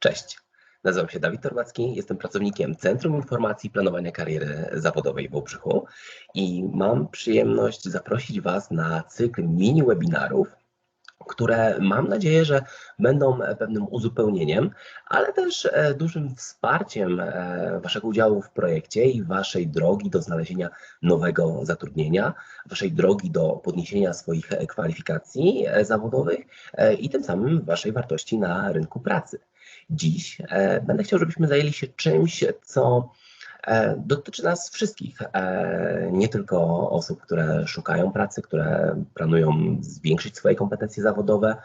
Cześć, nazywam się Dawid Torwacki, jestem pracownikiem Centrum Informacji i Planowania Kariery Zawodowej w Wałbrzychu i mam przyjemność zaprosić Was na cykl mini webinarów, które mam nadzieję, że będą pewnym uzupełnieniem, ale też e, dużym wsparciem e, Waszego udziału w projekcie i Waszej drogi do znalezienia nowego zatrudnienia, Waszej drogi do podniesienia swoich kwalifikacji e, zawodowych i tym samym Waszej wartości na rynku pracy. Dziś będę chciał, żebyśmy zajęli się czymś, co E, dotyczy nas wszystkich, e, nie tylko osób, które szukają pracy, które planują zwiększyć swoje kompetencje zawodowe,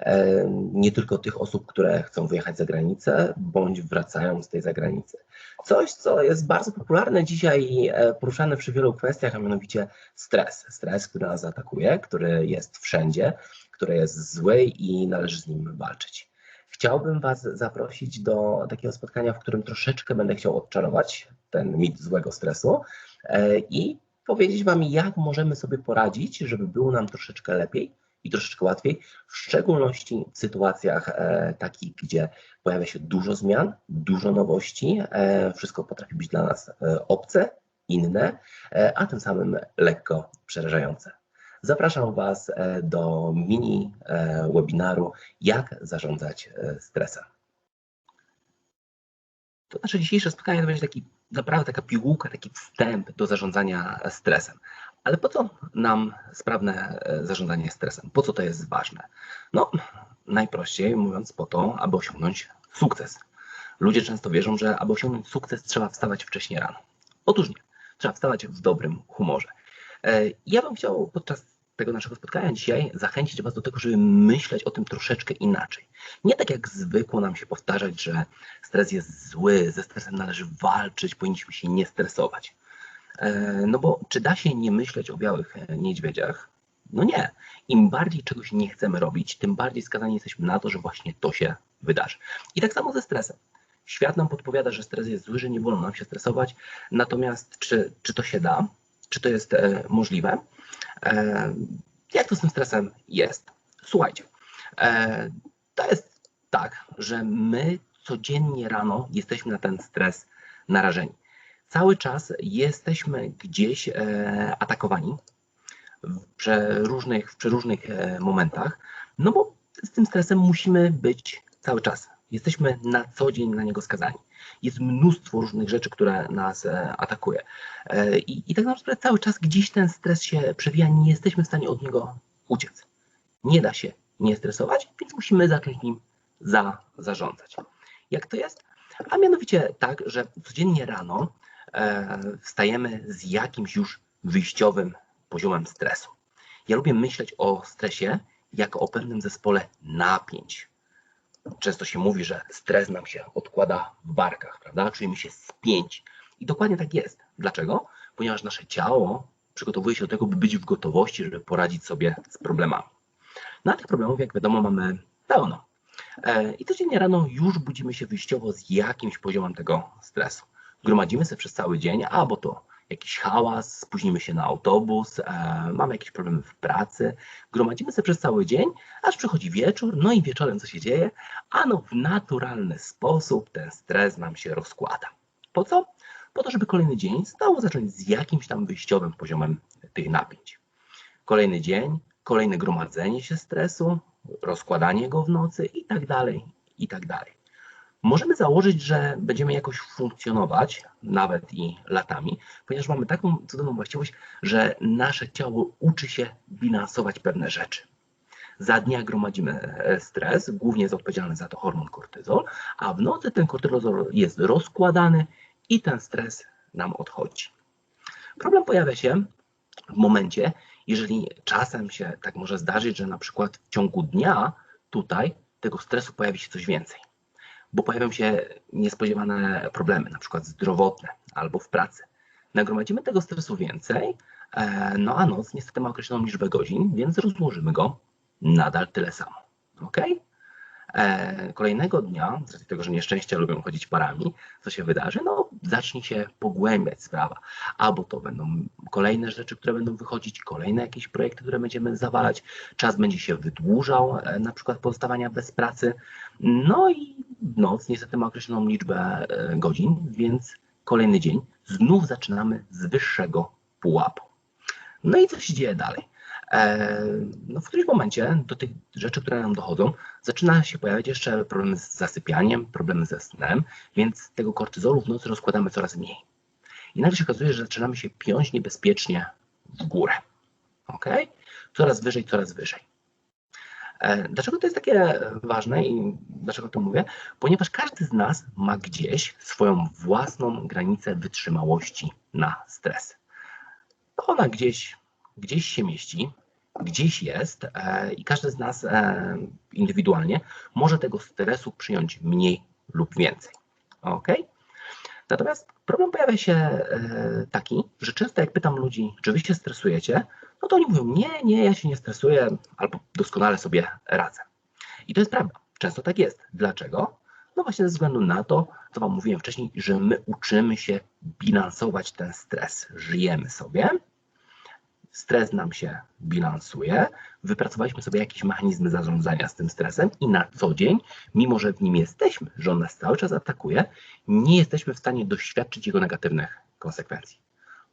e, nie tylko tych osób, które chcą wyjechać za granicę bądź wracają z tej zagranicy. Coś, co jest bardzo popularne dzisiaj poruszane przy wielu kwestiach, a mianowicie stres. Stres, który nas atakuje, który jest wszędzie, który jest zły i należy z nim walczyć. Chciałbym Was zaprosić do takiego spotkania, w którym troszeczkę będę chciał odczarować ten mit złego stresu e, i powiedzieć Wam, jak możemy sobie poradzić, żeby było nam troszeczkę lepiej i troszeczkę łatwiej, w szczególności w sytuacjach e, takich, gdzie pojawia się dużo zmian, dużo nowości, e, wszystko potrafi być dla nas obce, inne, a tym samym lekko przerażające. Zapraszam Was do mini webinaru Jak zarządzać stresem. To nasze dzisiejsze spotkanie to będzie taki naprawdę taka pigułka, taki wstęp do zarządzania stresem. Ale po co nam sprawne e, zarządzanie stresem? Po co to jest ważne? No, najprościej mówiąc, po to, aby osiągnąć sukces. Ludzie często wierzą, że aby osiągnąć sukces, trzeba wstawać wcześnie rano. Otóż nie. Trzeba wstawać w dobrym humorze. E, ja bym chciał podczas tego naszego spotkania dzisiaj zachęcić Was do tego, żeby myśleć o tym troszeczkę inaczej. Nie tak jak zwykło nam się powtarzać, że stres jest zły, ze stresem należy walczyć, powinniśmy się nie stresować. E, no bo czy da się nie myśleć o białych e, niedźwiedziach? No nie. Im bardziej czegoś nie chcemy robić, tym bardziej skazani jesteśmy na to, że właśnie to się wydarzy. I tak samo ze stresem. Świat nam podpowiada, że stres jest zły, że nie wolno nam się stresować. Natomiast czy, czy to się da? Czy to jest e, możliwe? E, jak to z tym stresem jest? Słuchajcie, e, to jest tak, że my codziennie rano jesteśmy na ten stres narażeni. Cały czas jesteśmy gdzieś e, atakowani w przeróżnych, w przeróżnych momentach, no bo z tym stresem musimy być cały czas. Jesteśmy na co dzień na niego skazani. Jest mnóstwo różnych rzeczy, które nas e, atakuje. E, I, I tak naprawdę cały czas gdzieś ten stres się przewija, nie jesteśmy w stanie od niego uciec. Nie da się nie stresować, więc musimy zacząć nim za, zarządzać. Jak to jest? A mianowicie tak, że codziennie rano e, wstajemy z jakimś już wyjściowym poziomem stresu. Ja lubię myśleć o stresie jako o pewnym zespole napięć, Często się mówi, że stres nam się odkłada w barkach, prawda? Czujemy się spięci. I dokładnie tak jest. Dlaczego? Ponieważ nasze ciało przygotowuje się do tego, by być w gotowości, żeby poradzić sobie z problemami. Na tych problemów, jak wiadomo, mamy pełno. E, I codziennie rano już budzimy się wyjściowo z jakimś poziomem tego stresu. Gromadzimy sobie przez cały dzień, albo to jakiś hałas, spóźnimy się na autobus, e, mamy jakieś problemy w pracy, gromadzimy się przez cały dzień, aż przychodzi wieczór, no i wieczorem co się dzieje? Ano w naturalny sposób ten stres nam się rozkłada. Po co? Po to, żeby kolejny dzień stało zacząć z jakimś tam wyjściowym poziomem tych napięć. Kolejny dzień, kolejne gromadzenie się stresu, rozkładanie go w nocy i tak dalej, i tak dalej możemy założyć, że będziemy jakoś funkcjonować, nawet i latami, ponieważ mamy taką cudowną właściwość, że nasze ciało uczy się bilansować pewne rzeczy. Za dnia gromadzimy e, stres, głównie jest odpowiedzialny za to hormon kortyzol, a w nocy ten kortyzol jest rozkładany i ten stres nam odchodzi. Problem pojawia się w momencie, jeżeli czasem się tak może zdarzyć, że na przykład w ciągu dnia tutaj tego stresu pojawi się coś więcej bo pojawią się niespodziewane problemy, na przykład zdrowotne albo w pracy. Nagromadzimy tego stresu więcej, e, no a noc niestety ma określoną liczbę godzin, więc rozłożymy go nadal tyle samo. Ok? E, kolejnego dnia, z racji tego, że nieszczęścia lubią chodzić parami, co się wydarzy? No, zacznie się pogłębiać sprawa. Albo to będą kolejne rzeczy, które będą wychodzić, kolejne jakieś projekty, które będziemy zawalać, czas będzie się wydłużał, e, na przykład pozostawania bez pracy. No i noc niestety ma określoną liczbę e, godzin, więc kolejny dzień znów zaczynamy z wyższego pułapu. No i co się dzieje dalej? E, no w którymś momencie do tych rzeczy, które nam dochodzą, zaczyna się pojawiać jeszcze problemy z zasypianiem, problemy ze snem, więc tego kortyzolu w nocy rozkładamy coraz mniej. I nagle się okazuje, że zaczynamy się piąć niebezpiecznie w górę. Ok? Coraz wyżej, coraz wyżej. E, dlaczego to jest takie ważne i dlaczego to mówię? Ponieważ każdy z nas ma gdzieś swoją własną granicę wytrzymałości na stres. Ona gdzieś gdzieś się mieści, gdzieś jest e, i każdy z nas e, indywidualnie może tego stresu przyjąć mniej lub więcej. Ok? Natomiast problem pojawia się e, taki, że często jak pytam ludzi, czy wy się stresujecie, no to oni mówią, nie, nie, ja się nie stresuję, albo doskonale sobie radzę. I to jest prawda. Często tak jest. Dlaczego? No właśnie ze względu na to, co Wam mówiłem wcześniej, że my uczymy się bilansować ten stres. Żyjemy sobie, stres nam się bilansuje, wypracowaliśmy sobie jakieś mechanizmy zarządzania z tym stresem i na co dzień, mimo że w nim jesteśmy, że on nas cały czas atakuje, nie jesteśmy w stanie doświadczyć jego negatywnych konsekwencji.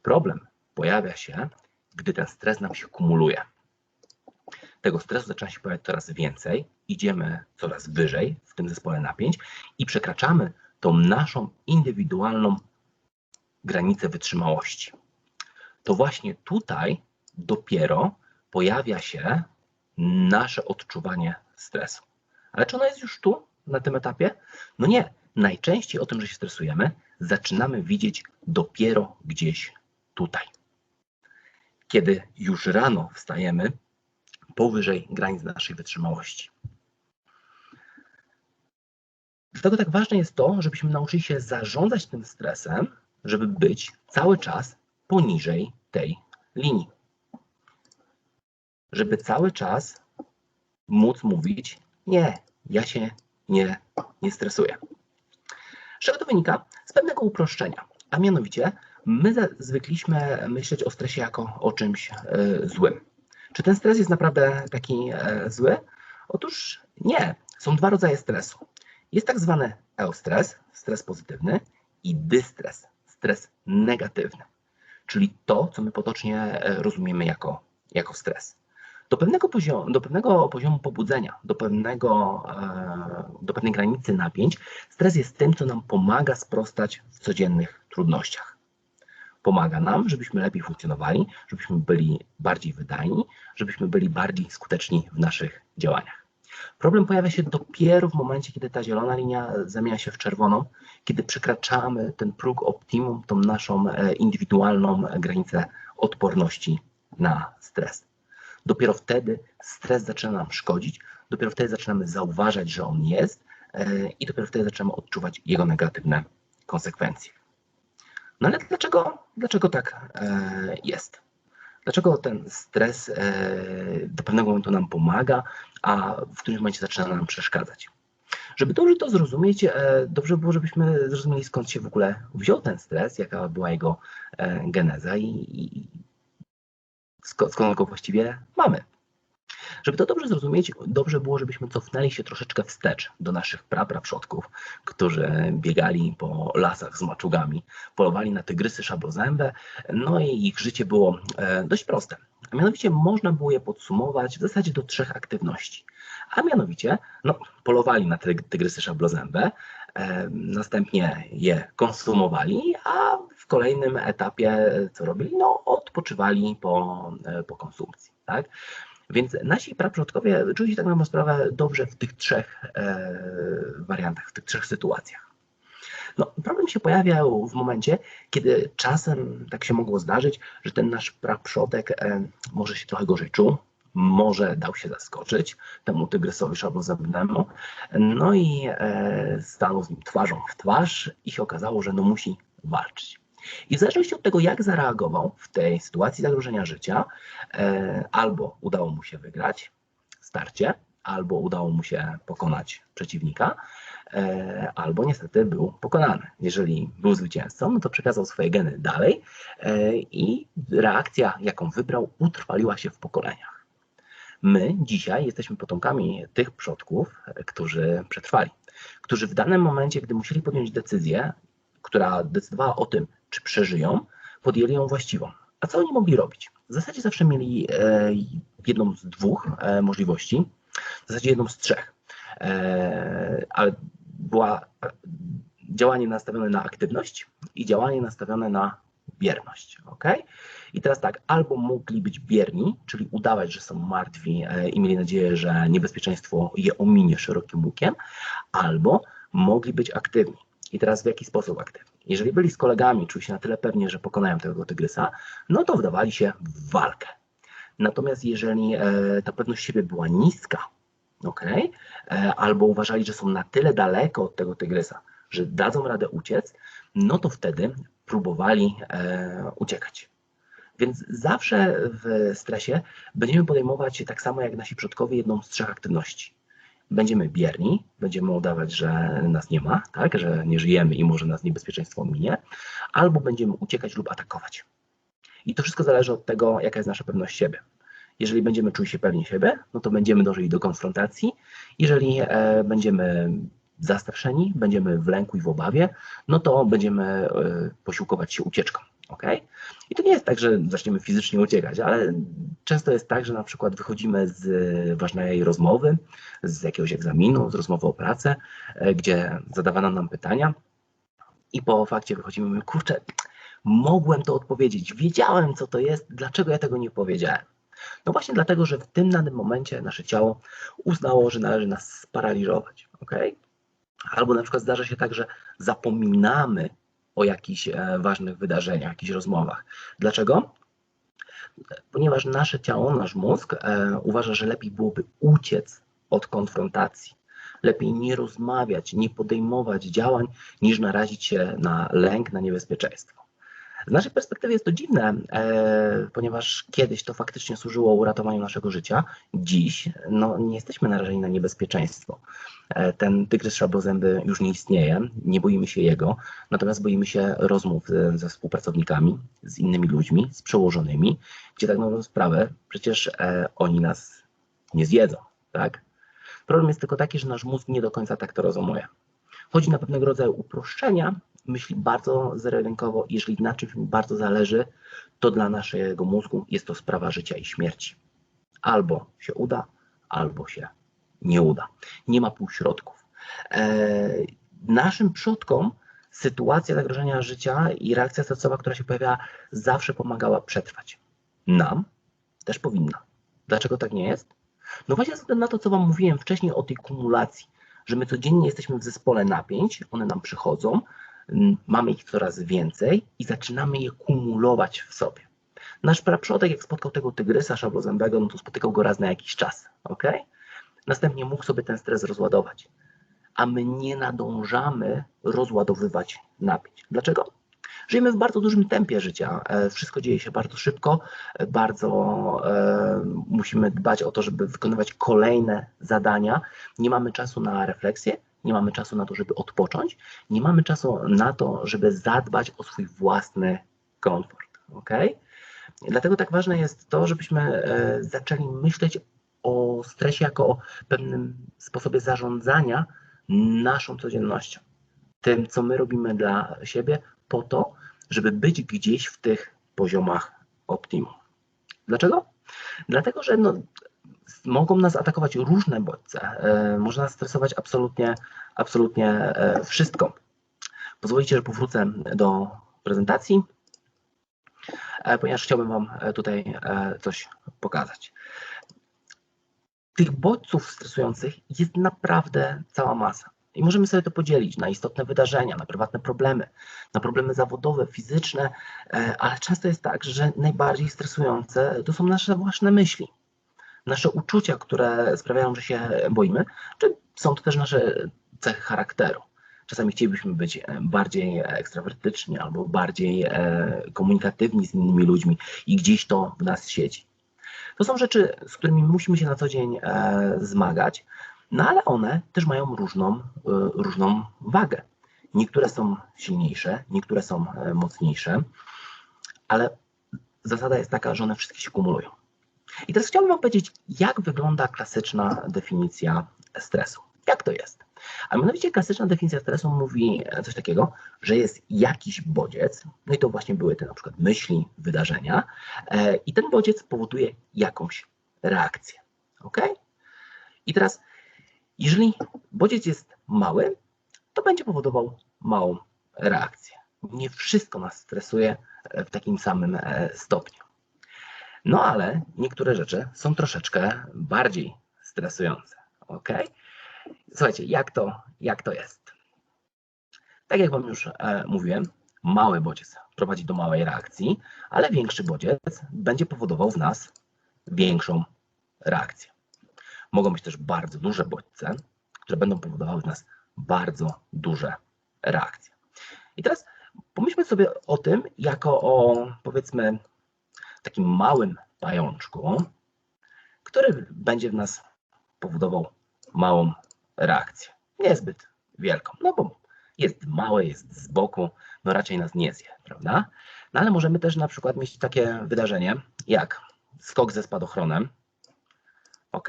Problem pojawia się, gdy ten stres nam się kumuluje. Tego stresu zaczyna się pojawiać coraz więcej, idziemy coraz wyżej w tym zespole napięć i przekraczamy tą naszą indywidualną granicę wytrzymałości. To właśnie tutaj dopiero pojawia się nasze odczuwanie stresu. Ale czy ono jest już tu, na tym etapie? No nie. Najczęściej o tym, że się stresujemy, zaczynamy widzieć dopiero gdzieś tutaj. Kiedy już rano wstajemy powyżej granic naszej wytrzymałości. Dlatego tak ważne jest to, żebyśmy nauczyli się zarządzać tym stresem, żeby być cały czas poniżej tej linii żeby cały czas móc mówić, nie, ja się nie, nie stresuję. Z czego to wynika? Z pewnego uproszczenia, a mianowicie my zwykliśmy myśleć o stresie jako o czymś e, złym. Czy ten stres jest naprawdę taki e, zły? Otóż nie. Są dwa rodzaje stresu. Jest tak zwany eustres, stres pozytywny, i dystres, stres negatywny, czyli to, co my potocznie e, rozumiemy jako, jako stres. Do pewnego, poziomu, do pewnego poziomu pobudzenia, do, pewnego, e, do pewnej granicy napięć, stres jest tym, co nam pomaga sprostać w codziennych trudnościach. Pomaga nam, żebyśmy lepiej funkcjonowali, żebyśmy byli bardziej wydajni, żebyśmy byli bardziej skuteczni w naszych działaniach. Problem pojawia się dopiero w momencie, kiedy ta zielona linia zamienia się w czerwoną, kiedy przekraczamy ten próg optimum, tą naszą e, indywidualną granicę odporności na stres. Dopiero wtedy stres zaczyna nam szkodzić, dopiero wtedy zaczynamy zauważać, że on jest e, i dopiero wtedy zaczynamy odczuwać jego negatywne konsekwencje. No ale dlaczego, dlaczego tak e, jest? Dlaczego ten stres e, do pewnego momentu nam pomaga, a w którymś momencie zaczyna nam przeszkadzać? Żeby dobrze to zrozumieć, dobrze było, żebyśmy zrozumieli skąd się w ogóle wziął ten stres, jaka była jego geneza i, i skąd go właściwie mamy. Żeby to dobrze zrozumieć, dobrze było, żebyśmy cofnęli się troszeczkę wstecz do naszych praprawprzodków, którzy biegali po lasach z maczugami, polowali na tygrysy szablozębę, no i ich życie było e, dość proste. A mianowicie można było je podsumować w zasadzie do trzech aktywności. A mianowicie, no, polowali na tygrysy szablozębę, e, następnie je konsumowali, a w kolejnym etapie co robili? No, odpoczywali po, e, po konsumpcji. Tak? Więc nasi praprzodkowie czuli się tak na sprawę dobrze w tych trzech e, wariantach, w tych trzech sytuacjach. No, problem się pojawiał w momencie, kiedy czasem tak się mogło zdarzyć, że ten nasz praprzodek e, może się trochę gorzej czuł, może dał się zaskoczyć temu tygrysowi szablozębnemu, no i e, stanął z nim twarzą w twarz i się okazało, że no musi walczyć. I w zależności od tego, jak zareagował w tej sytuacji zagrożenia życia, e, albo udało mu się wygrać starcie, albo udało mu się pokonać przeciwnika, e, albo niestety był pokonany. Jeżeli był zwycięzcą, no to przekazał swoje geny dalej e, i reakcja, jaką wybrał, utrwaliła się w pokoleniach. My dzisiaj jesteśmy potomkami tych przodków, którzy przetrwali, którzy w danym momencie, gdy musieli podjąć decyzję, która decydowała o tym, czy przeżyją, podjęli ją właściwą. A co oni mogli robić? W zasadzie zawsze mieli e, jedną z dwóch e, możliwości, w zasadzie jedną z trzech, e, ale była działanie nastawione na aktywność i działanie nastawione na bierność. ok? I teraz tak, albo mogli być bierni, czyli udawać, że są martwi i mieli nadzieję, że niebezpieczeństwo je ominie szerokim łukiem, albo mogli być aktywni. I teraz w jaki sposób aktywni? Jeżeli byli z kolegami, czuli się na tyle pewnie, że pokonają tego tygrysa, no to wdawali się w walkę. Natomiast jeżeli e, ta pewność siebie była niska, okay, e, albo uważali, że są na tyle daleko od tego tygrysa, że dadzą radę uciec, no to wtedy próbowali e, uciekać. Więc zawsze w stresie będziemy podejmować tak samo jak nasi przodkowie jedną z trzech aktywności będziemy bierni, będziemy udawać, że nas nie ma, tak, że nie żyjemy i może nas niebezpieczeństwo minie, albo będziemy uciekać lub atakować. I to wszystko zależy od tego, jaka jest nasza pewność siebie. Jeżeli będziemy czuli się pewni siebie, no to będziemy dążyli do konfrontacji. Jeżeli e, będziemy zastraszeni, będziemy w lęku i w obawie, no to będziemy e, posiłkować się ucieczką. Okay? I to nie jest tak, że zaczniemy fizycznie uciekać, ale często jest tak, że na przykład wychodzimy z ważnej rozmowy, z jakiegoś egzaminu, z rozmowy o pracę, e, gdzie zadawano nam pytania i po fakcie wychodzimy mówimy, kurczę, mogłem to odpowiedzieć, wiedziałem co to jest, dlaczego ja tego nie powiedziałem. No właśnie dlatego, że w tym danym momencie nasze ciało uznało, że należy nas sparaliżować. Okay? Albo na przykład zdarza się tak, że zapominamy o jakichś e, ważnych wydarzeniach, jakichś rozmowach. Dlaczego? Ponieważ nasze ciało, nasz mózg e, uważa, że lepiej byłoby uciec od konfrontacji. Lepiej nie rozmawiać, nie podejmować działań, niż narazić się na lęk, na niebezpieczeństwo. Z naszej perspektywy jest to dziwne, e, ponieważ kiedyś to faktycznie służyło uratowaniu naszego życia. Dziś no, nie jesteśmy narażeni na niebezpieczeństwo. E, ten tygrys szablozęby już nie istnieje, nie boimy się jego, natomiast boimy się rozmów ze, ze współpracownikami, z innymi ludźmi, z przełożonymi, gdzie tak naprawdę sprawę przecież e, oni nas nie zjedzą. Tak? Problem jest tylko taki, że nasz mózg nie do końca tak to rozumuje. Chodzi na pewnego rodzaju uproszczenia, myśli bardzo zero-jedynkowo. Jeżeli na czymś mi bardzo zależy, to dla naszego mózgu jest to sprawa życia i śmierci. Albo się uda, albo się nie uda. Nie ma półśrodków. E, naszym przodkom sytuacja zagrożenia życia i reakcja stresowa, która się pojawia, zawsze pomagała przetrwać. Nam też powinna. Dlaczego tak nie jest? No właśnie ze względu na to, co Wam mówiłem wcześniej o tej kumulacji, że my codziennie jesteśmy w zespole napięć, one nam przychodzą, mamy ich coraz więcej i zaczynamy je kumulować w sobie. Nasz praprzodek, jak spotkał tego tygrysa szablozębego, no to spotykał go raz na jakiś czas, ok? Następnie mógł sobie ten stres rozładować. A my nie nadążamy rozładowywać napięć. Dlaczego? Żyjemy w bardzo dużym tempie życia. E, wszystko dzieje się bardzo szybko, e, bardzo e, musimy dbać o to, żeby wykonywać kolejne zadania. Nie mamy czasu na refleksję, nie mamy czasu na to, żeby odpocząć, nie mamy czasu na to, żeby zadbać o swój własny komfort. ok? Dlatego tak ważne jest to, żebyśmy e, zaczęli myśleć o stresie jako o pewnym sposobie zarządzania naszą codziennością. Tym, co my robimy dla siebie, po to, żeby być gdzieś w tych poziomach optimum. Dlaczego? Dlatego, że no, mogą nas atakować różne bodźce. E, może nas stresować absolutnie, absolutnie e, wszystko. Pozwolicie, że powrócę do prezentacji, e, ponieważ chciałbym Wam tutaj coś pokazać. Tych bodźców stresujących jest naprawdę cała masa. I możemy sobie to podzielić na istotne wydarzenia, na prywatne problemy, na problemy zawodowe, fizyczne, ale często jest tak, że najbardziej stresujące to są nasze własne myśli nasze uczucia, które sprawiają, że się boimy, czy są to też nasze cechy charakteru. Czasami chcielibyśmy być e, bardziej ekstrawertyczni albo bardziej e, komunikatywni z innymi ludźmi i gdzieś to w nas siedzi. To są rzeczy, z którymi musimy się na co dzień e, zmagać, no ale one też mają różną, różną wagę. Niektóre są silniejsze, niektóre są mocniejsze, ale zasada jest taka, że one wszystkie się kumulują. I teraz chciałbym powiedzieć, jak wygląda klasyczna definicja stresu. Jak to jest? A mianowicie klasyczna definicja stresu mówi coś takiego, że jest jakiś bodziec, no i to właśnie były te na przykład myśli, wydarzenia, e, i ten bodziec powoduje jakąś reakcję. Ok? I teraz, jeżeli bodziec jest mały, to będzie powodował małą reakcję. Nie wszystko nas stresuje w takim samym e, stopniu. No ale niektóre rzeczy są troszeczkę bardziej stresujące. Ok? Słuchajcie, jak to, jak to jest? Tak jak Wam już e, mówiłem, mały bodziec prowadzi do małej reakcji, ale większy bodziec będzie powodował w nas większą reakcję. Mogą być też bardzo duże bodźce, które będą powodowały w nas bardzo duże reakcje. I teraz pomyślmy sobie o tym jako o powiedzmy takim małym pajączku, który będzie w nas powodował małą reakcję. Niezbyt wielką, no bo jest małe, jest z boku, no raczej nas nie zje, prawda? No ale możemy też na przykład mieć takie wydarzenie jak skok ze spadochronem, ok,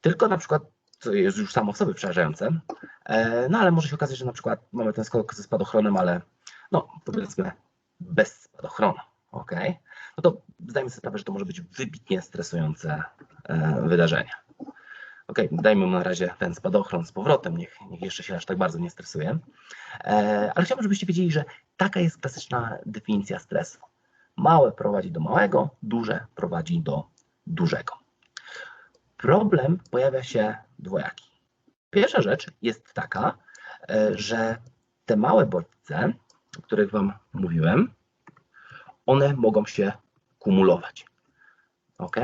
tylko na przykład, co jest już samo w sobie przerażające, e, no ale może się okazać, że na przykład mamy ten skok ze spadochronem, ale no powiedzmy bez spadochronu, ok, no to zdajmy sobie sprawę, że to może być wybitnie stresujące e, wydarzenie. Ok, dajmy mu na razie ten spadochron z powrotem, niech, niech jeszcze się aż tak bardzo nie stresuje. E, ale chciałbym, żebyście wiedzieli, że taka jest klasyczna definicja stresu. Małe prowadzi do małego, duże prowadzi do dużego. Problem pojawia się dwojaki. Pierwsza rzecz jest taka, e, że te małe bodźce, o których Wam mówiłem, one mogą się kumulować. Ok?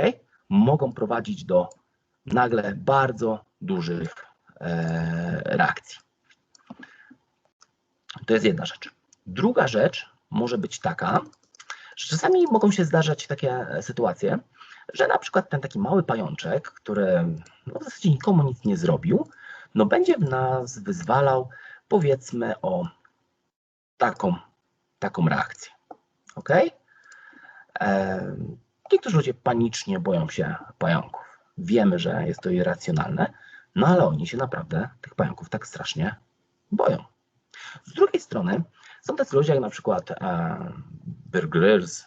Mogą prowadzić do nagle bardzo dużych e, reakcji. To jest jedna rzecz. Druga rzecz może być taka, że czasami mogą się zdarzać takie sytuacje, że na przykład ten taki mały pajączek, który no w zasadzie nikomu nic nie zrobił, no będzie w nas wyzwalał powiedzmy o taką, taką reakcję. Ok? Niektórzy ludzie panicznie boją się pająków. Wiemy, że jest to irracjonalne, no ale oni się naprawdę tych pająków tak strasznie boją. Z drugiej strony są tacy ludzie jak na przykład e, Bear Grylls,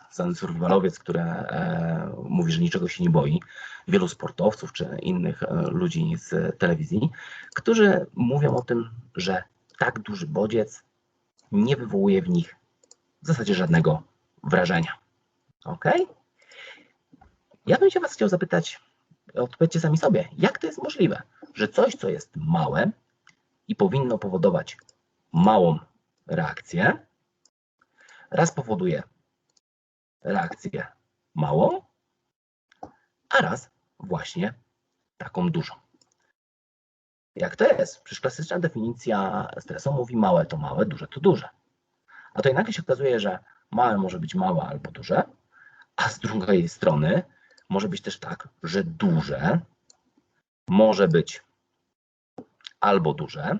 który e, mówi, że niczego się nie boi, wielu sportowców czy innych e, ludzi z telewizji, którzy mówią o tym, że tak duży bodziec nie wywołuje w nich w zasadzie żadnego wrażenia. Ok? Ja bym się Was chciał zapytać, odpowiedzcie sami sobie, jak to jest możliwe, że coś, co jest małe i powinno powodować małą reakcję, raz powoduje reakcję małą, a raz właśnie taką dużą. Jak to jest? Przecież klasyczna definicja stresu mówi małe to małe, duże to duże. A to nagle się okazuje, że małe może być małe albo duże, a z drugiej strony może być też tak, że duże może być albo duże,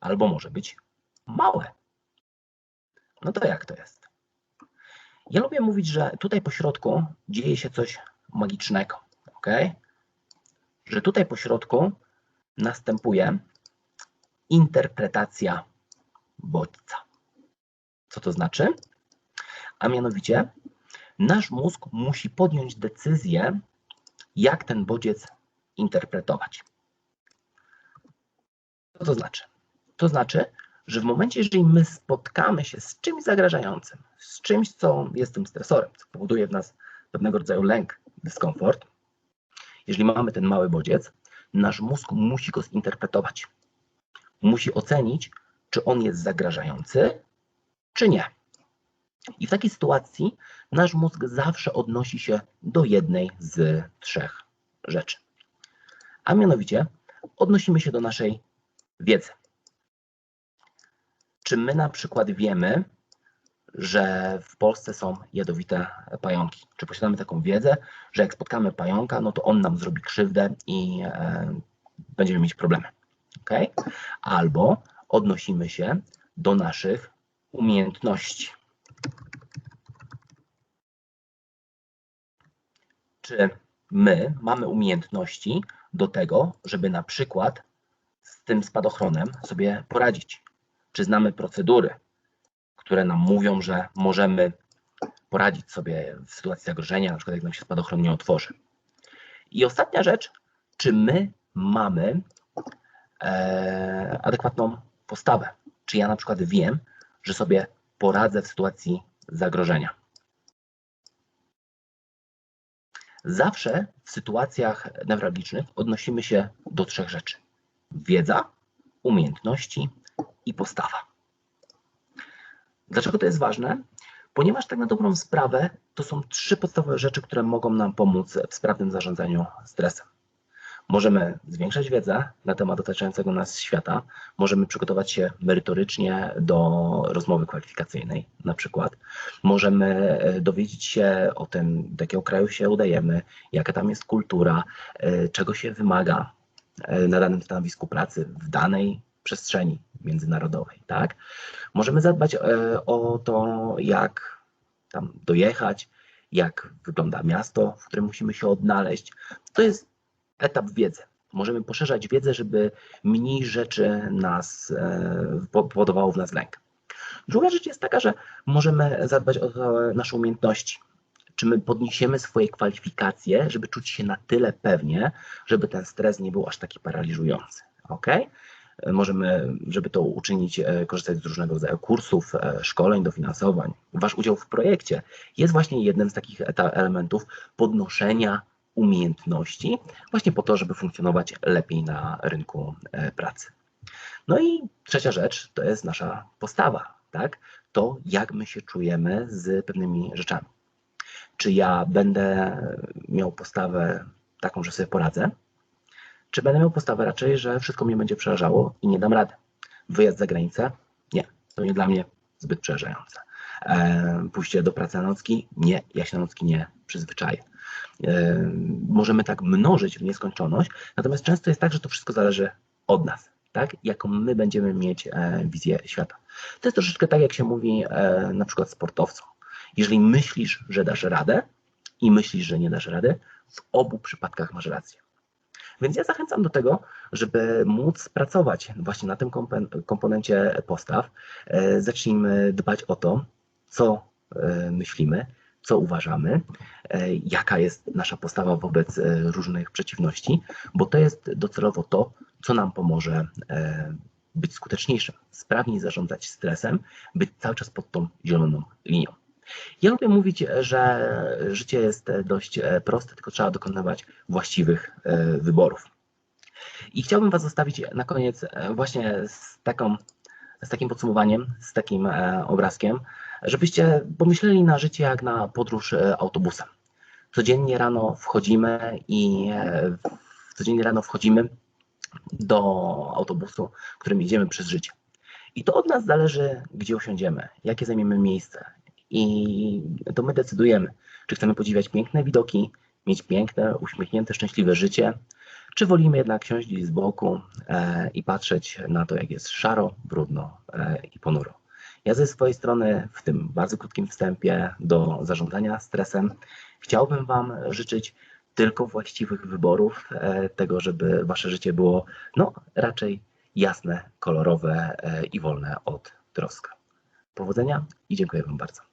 albo może być małe. No to jak to jest? Ja lubię mówić, że tutaj po środku dzieje się coś magicznego, ok? Że tutaj po środku następuje interpretacja bodźca. Co to znaczy? A mianowicie nasz mózg musi podjąć decyzję, jak ten bodziec interpretować. Co to znaczy? To znaczy, że w momencie, jeżeli my spotkamy się z czymś zagrażającym, z czymś, co jest tym stresorem, co powoduje w nas pewnego rodzaju lęk, dyskomfort, jeżeli mamy ten mały bodziec, nasz mózg musi go zinterpretować. Musi ocenić, czy on jest zagrażający, czy nie. I w takiej sytuacji nasz mózg zawsze odnosi się do jednej z trzech rzeczy. A mianowicie odnosimy się do naszej wiedzy. Czy my na przykład wiemy, że w Polsce są jadowite pająki? Czy posiadamy taką wiedzę, że jak spotkamy pająka, no to on nam zrobi krzywdę i e, będziemy mieć problemy? ok? Albo odnosimy się do naszych umiejętności. Czy my mamy umiejętności do tego, żeby na przykład z tym spadochronem sobie poradzić? Czy znamy procedury, które nam mówią, że możemy poradzić sobie w sytuacji zagrożenia, na przykład jak nam się spadochron nie otworzy? I ostatnia rzecz, czy my mamy e, adekwatną postawę? Czy ja na przykład wiem, że sobie poradzę w sytuacji zagrożenia? Zawsze w sytuacjach newralgicznych odnosimy się do trzech rzeczy: wiedza, umiejętności i postawa. Dlaczego to jest ważne? Ponieważ tak na dobrą sprawę to są trzy podstawowe rzeczy, które mogą nam pomóc w sprawnym zarządzaniu stresem. Możemy zwiększać wiedzę na temat otaczającego nas świata, możemy przygotować się merytorycznie do rozmowy kwalifikacyjnej, na przykład. Możemy e, dowiedzieć się o tym, do jakiego kraju się udajemy, jaka tam jest kultura, e, czego się wymaga e, na danym stanowisku pracy w danej przestrzeni międzynarodowej, tak? Możemy zadbać o to, jak tam dojechać, jak wygląda miasto, w którym musimy się odnaleźć. To jest etap wiedzy. Możemy poszerzać wiedzę, żeby mniej rzeczy nas e, powodowało w nas lęk. Druga rzecz jest taka, że możemy zadbać o nasze umiejętności. Czy my podniesiemy swoje kwalifikacje, żeby czuć się na tyle pewnie, żeby ten stres nie był aż taki paraliżujący. Ok? Możemy, żeby to uczynić, e, korzystać z różnego rodzaju kursów, e, szkoleń, dofinansowań. Wasz udział w projekcie jest właśnie jednym z takich elementów podnoszenia umiejętności, właśnie po to, żeby funkcjonować lepiej na rynku e, pracy. No i trzecia rzecz to jest nasza postawa, tak? To, jak my się czujemy z pewnymi rzeczami. Czy ja będę miał postawę taką, że sobie poradzę, czy będę miał postawę raczej, że wszystko mnie będzie przerażało i nie dam rady. Wyjazd za granicę? Nie, to nie dla mnie zbyt przerażające. E, pójście do pracy na nocki? Nie, ja się na nocki nie przyzwyczaję. E, możemy tak mnożyć w nieskończoność, natomiast często jest tak, że to wszystko zależy od nas, tak? Jaką my będziemy mieć e, wizję świata. To jest troszeczkę tak, jak się mówi e, na przykład sportowcom. Jeżeli myślisz, że dasz radę i myślisz, że nie dasz rady, w obu przypadkach masz rację. Więc ja zachęcam do tego, żeby móc pracować właśnie na tym komponencie postaw. Zacznijmy dbać o to, co myślimy, co uważamy, e, jaka jest nasza postawa wobec e, różnych przeciwności, bo to jest docelowo to, co nam pomoże e, być skuteczniejszym, sprawniej zarządzać stresem, być cały czas pod tą zieloną linią. Ja lubię mówić, że życie jest dość proste, tylko trzeba dokonywać właściwych wyborów. I chciałbym Was zostawić na koniec właśnie z, taką, z takim podsumowaniem, z takim obrazkiem, żebyście pomyśleli na życie jak na podróż e, autobusem. Codziennie rano wchodzimy i e, codziennie rano wchodzimy do autobusu, którym jedziemy przez życie. I to od nas zależy, gdzie usiądziemy, jakie zajmiemy miejsce. I to my decydujemy, czy chcemy podziwiać piękne widoki, mieć piękne, uśmiechnięte, szczęśliwe życie, czy wolimy jednak siąść z boku e, i patrzeć na to, jak jest szaro, brudno e, i ponuro. Ja ze swojej strony w tym bardzo krótkim wstępie do zarządzania stresem chciałbym Wam życzyć tylko właściwych wyborów, e, tego, żeby Wasze życie było no, raczej jasne, kolorowe e, i wolne od trosk. Powodzenia i dziękuję Wam bardzo.